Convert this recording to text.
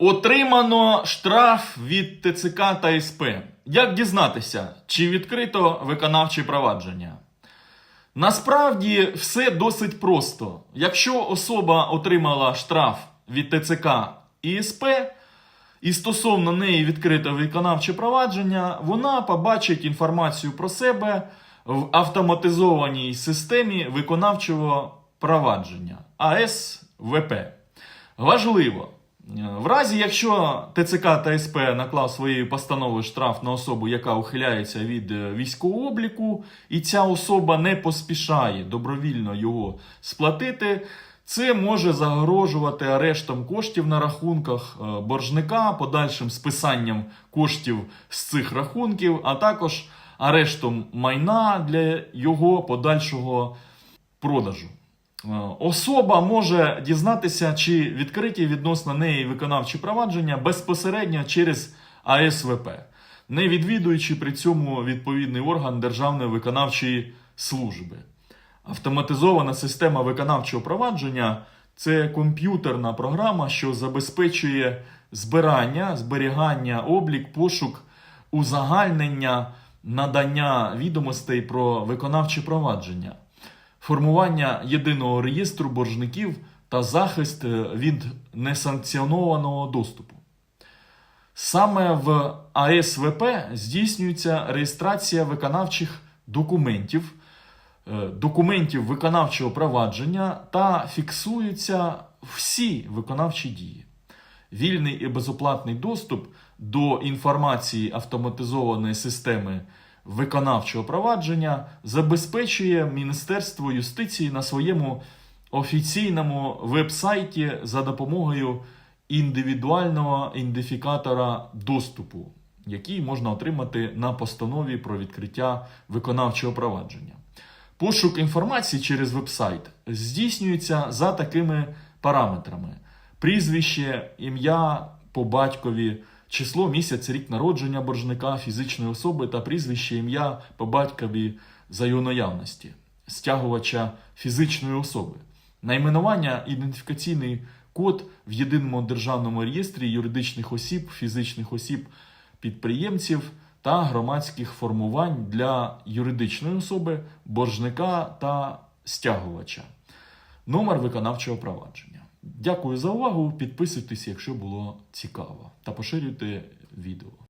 Отримано штраф від ТЦК та СП. Як дізнатися, чи відкрито виконавче провадження? Насправді все досить просто. Якщо особа отримала штраф від ТЦК і СП, і стосовно неї відкрито виконавче провадження, вона побачить інформацію про себе в автоматизованій системі виконавчого провадження АСВП. Важливо. В разі, якщо ТЦК та СП наклав своєю постановою штраф на особу, яка ухиляється від е, військового обліку, і ця особа не поспішає добровільно його сплатити, це може загрожувати арештом коштів на рахунках е, боржника, подальшим списанням коштів з цих рахунків, а також арештом майна для його подальшого продажу. Е, Особа може дізнатися, чи відкриті відносно неї виконавчі провадження безпосередньо через АСВП, не відвідуючи при цьому відповідний орган Державної виконавчої служби. Автоматизована система виконавчого провадження це комп'ютерна програма, що забезпечує збирання, зберігання, облік, пошук, узагальнення, надання відомостей про виконавче провадження формування єдиного реєстру боржників та захист е, від несанкціонованого доступу. Саме в АСВП здійснюється реєстрація виконавчих документів, е, документів виконавчого провадження та фіксуються всі виконавчі дії. Вільний і безоплатний доступ до інформації автоматизованої системи виконавчого провадження забезпечує Міністерство юстиції на своєму офіційному веб-сайті за допомогою індивідуального ідентифікатора доступу, який можна отримати на постанові про відкриття виконавчого провадження. Пошук інформації через веб-сайт здійснюється за такими параметрами: прізвище, ім'я по батькові, число, місяць, рік народження боржника, фізичної особи та прізвище, ім'я по батькові за його наявності, стягувача фізичної особи, найменування, ідентифікаційний код в єдиному державному реєстрі юридичних осіб, фізичних осіб, підприємців та громадських формувань для юридичної особи, боржника та стягувача. Номер виконавчого провадження. Дякую за увагу. Підписуйтесь, якщо було цікаво, та поширюйте відео.